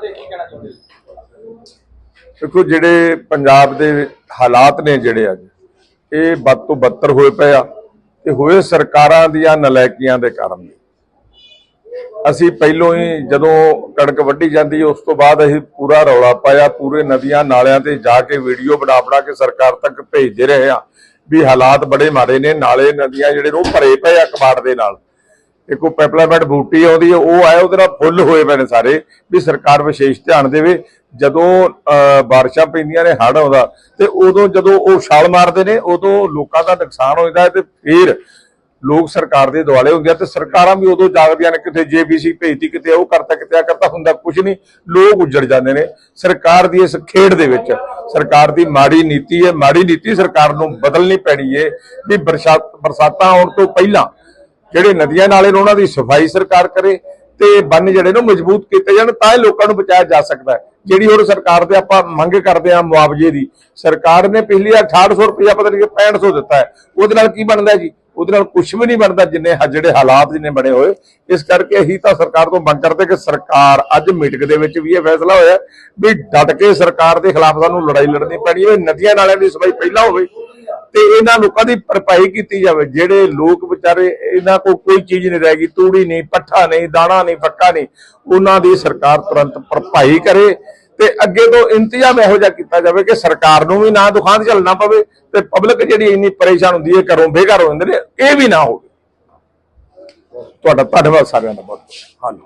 ਤੇ ਕੀ ਕਹਿਣਾ ਚਾਹੁੰਦੇ ਹੋ? ਦੇਖੋ, ਜਿਹੜੇ ਪੰਜਾਬ ਦੇ ਹਾਲਾਤ ਨੇ ਜਿਹੜੇ ਅੱਜ, ਇਹ ਵੱਧ ਤੋਂ ਬੱਤਰ ਹੋਏ ਪਏ ਆ ਤੇ ਹੋਏ ਸਰਕਾਰਾਂ ਦੀਆਂ ਨਲਾਇਕੀਆਂ ਦੇ ਕਾਰਨ ਨੇ ਅਸੀਂ ਪਹਿਲੋਂ ਹੀ ਜਦੋਂ ਕਣਕ ਵੱਢੀ ਜਾਂਦੀ, ਉਸ ਤੋਂ ਬਾਅਦ ਅਸੀਂ ਪੂਰਾ ਰੌਲਾ ਪਾਇਆ, ਪੂਰੇ ਨਦੀਆਂ ਨਾਲਿਆਂ ਤੇ ਜਾ ਕੇ ਵੀਡੀਓ ਬਣਾ ਬਣਾ ਕੇ ਸਰਕਾਰ ਤੱਕ ਭੇਜਦੇ ਰਹੇ ਆ ਵੀ ਹਾਲਾਤ ਬੜੇ ਮਾੜੇ ਨੇ, ਨਾਲੇ ਨਦੀਆਂ ਜਿਹੜੇ ਉਹ ਭਰੇ ਪਏ ਆ ਕਬਾੜ ਦੇ ਨਾਲ। ਇੱਕ ਉਹ ਪੈਪਲਾਮੈਂਟ ਬੂਟੀ ਆਉਂਦੀ ਹੈ ਉਹ ਆਇਆ ਉਹਦੇ ਨਾਲ ਫੁੱਲ ਹੋਏ ਪਏ ਨੇ ਸਾਰੇ, ਵੀ ਸਰਕਾਰ ਵਿਸ਼ੇਸ਼ ਧਿਆਨ ਦੇਵੇ। ਜਦੋਂ ਬਾਰਿਸ਼ਾਂ ਪੈਂਦੀਆਂ ਨੇ ਹੜ੍ਹ ਆਉਂਦਾ, ਤੇ ਉਦੋਂ ਜਦੋਂ ਉਹ ਛਾਲ ਮਾਰਦੇ ਨੇ, ਉਦੋਂ ਲੋਕਾਂ ਦਾ ਨੁਕਸਾਨ ਹੋ ਜਾਂਦਾ ਹੈ ਤੇ ਫਿਰ ਲੋਕ ਸਰਕਾਰ ਦੇ ਦੁਆਲੇ ਹੁੰਦੇ ਆ ਤੇ ਸਰਕਾਰਾਂ ਵੀ ਉਦੋਂ ਜਾਗਦੀਆਂ ਨੇ, ਕਿਤੇ ਜੇਬੀਸੀ ਭੇਜਤੀ, ਕਿਤੇ ਉਹ ਕਰਤਾ, ਕਿਤੇ ਆ ਕਰਤਾ, ਹੁੰਦਾ ਕੁਝ ਨਹੀਂ। ਲੋਕ ਉੱਜੜ ਜਾਂਦੇ ਨੇ। ਸਰਕਾਰ ਦੀ ਇਸ ਖੇਡ ਦੇ ਵਿੱਚ, ਸਰਕਾਰ ਦੀ ਮਾੜੀ ਨੀਤੀ ਹੈ, ਮਾੜੀ ਨੀਤੀ ਸਰਕਾਰ ਨੂੰ ਬਦਲਣੀ ਪੈਣੀ ਹੈ, ਵੀ ਬਰਸਾਤ ਬਰਸਾਤਾਂ ਆਉਣ ਤੋਂ ਪਹਿਲਾਂ ਜਿਹੜੇ ਨਦੀਆਂ ਨਾਲੇ ਨੇ ਉਹਨਾਂ ਦੀ ਸਫ਼ਾਈ ਸਰਕਾਰ ਕਰੇ ਤੇ ਬੰਨ ਜਿਹੜੇ ਨੇ ਮਜ਼ਬੂਤ ਕੀਤੇ ਜਾਣ, ਤਾਂ ਹੀ ਲੋਕਾਂ ਨੂੰ ਬਚਾਇਆ ਜਾ ਸਕਦਾ ਹੈ। ਜਿਹੜੀ ਹੋਰ ਸਰਕਾਰ ਦੇ ਆਪਾਂ ਮੰਗ ਕਰਦੇ ਆ ਮੁਆਵਜ਼ੇ ਦੀ, ਸਰਕਾਰ ਨੇ ਪਿਛਲੀ ਵਾਰ 6800 ਰੁਪਇਆ ਪਤਾ ਨਹੀਂ 6500 ਦਿੱਤਾ ਹੈ। ਉਹਦੇ ਨਾਲ ਕੀ ਬਣਦਾ ਜੀ? ਉਹਦੇ ਨਾਲ ਕੁਝ ਵੀ ਨਹੀਂ ਬਣਦਾ ਜਿੰਨੇ ਜਿਹੜੇ ਹਾਲਾਤ ਜਿੰਨੇ ਬਣੇ ਹੋਏ। ਇਸ ਕਰਕੇ ਅਸੀਂ ਤਾਂ ਸਰਕਾਰ ਤੋਂ ਮੰਗ ਕਰਦੇ ਕਿ ਸਰਕਾਰ ਅੱਜ ਮੀਟਿੰਗ ਦੇ ਵਿੱਚ ਵੀ ਇਹ ਫੈਸਲਾ ਹੋਇਆ ਵੀ ਡਟ ਕੇ ਸਰਕਾਰ ਦੇ ਖਿਲਾਫ ਸਾਨੂੰ ਲੜਾਈ ਲੜਨੀ ਪੈਣੀ ਹੈ। ਨਦੀਆਂ ਨਾਲਿਆਂ ਦੀ ਸਫ਼ਾਈ ਪਹਿਲਾਂ ਹੋਵੇ। ਤੇ ਇਹਨਾਂ ਲੋਕਾਂ ਦੀ ਭਰਪਾਈ ਕੀਤੀ ਜਾਵੇ। ਜਿਹੜੇ ਲੋਕ ਵਿਚਾਰੇ, ਇਹਨਾਂ ਕੋਲ ਕੋਈ ਚੀਜ਼ ਨਹੀਂ ਰਹਿ ਗਈ, ਤੂੜੀ ਨਹੀਂ, ਪੱਠਾ ਨਹੀਂ, ਦਾਣਾ ਨਹੀਂ, ਫੱਕਾ ਨਹੀਂ, ਉਹਨਾਂ ਦੀ ਸਰਕਾਰ ਤੁਰੰਤ ਭਰਪਾਈ ਕਰੇ ਤੇ ਅੱਗੇ ਤੋਂ ਇੰਤਜ਼ਾਮ ਇਹੋ ਜਿਹਾ ਕੀਤਾ ਜਾਵੇ ਕਿ ਸਰਕਾਰ ਨੂੰ ਵੀ ਨਾ ਦੁਕਾਨ ਚੱਲਣਾ ਪਵੇ ਤੇ ਪਬਲਿਕ ਜਿਹੜੀ ਇੰਨੀ ਪਰੇਸ਼ਾਨ ਹੁੰਦੀ ਹੈ, ਘਰੋਂ ਬੇਘਰ ਹੋ ਜਾਂਦੇ ਨੇ, ਇਹ ਵੀ ਨਾ ਹੋਵੇ। ਤੁਹਾਡਾ ਧੰਨਵਾਦ ਸਾਰਿਆਂ ਦਾ ਬਹੁਤ ਬਹੁਤ ਹਾਂਜੀ।